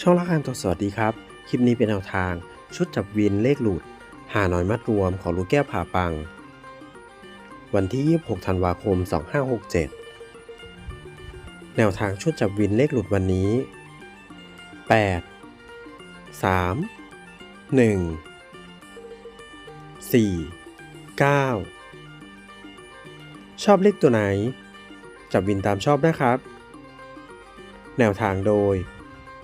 ช่องละครตัวสวัสดีครับ คลิปนี้เป็นแนวทาง ชุดจับวินเลขหลุด หาหน้อยมัดรวมของลูกแก้วผ่าปัง วันที่ 26 ธันวาคม 2567 แนวทางชุดจับวินเลขหลุดวันนี้ 8 3 1 4 9 ชอบเลขตัวไหน จับวินตามชอบนะครับ แนวทางโดย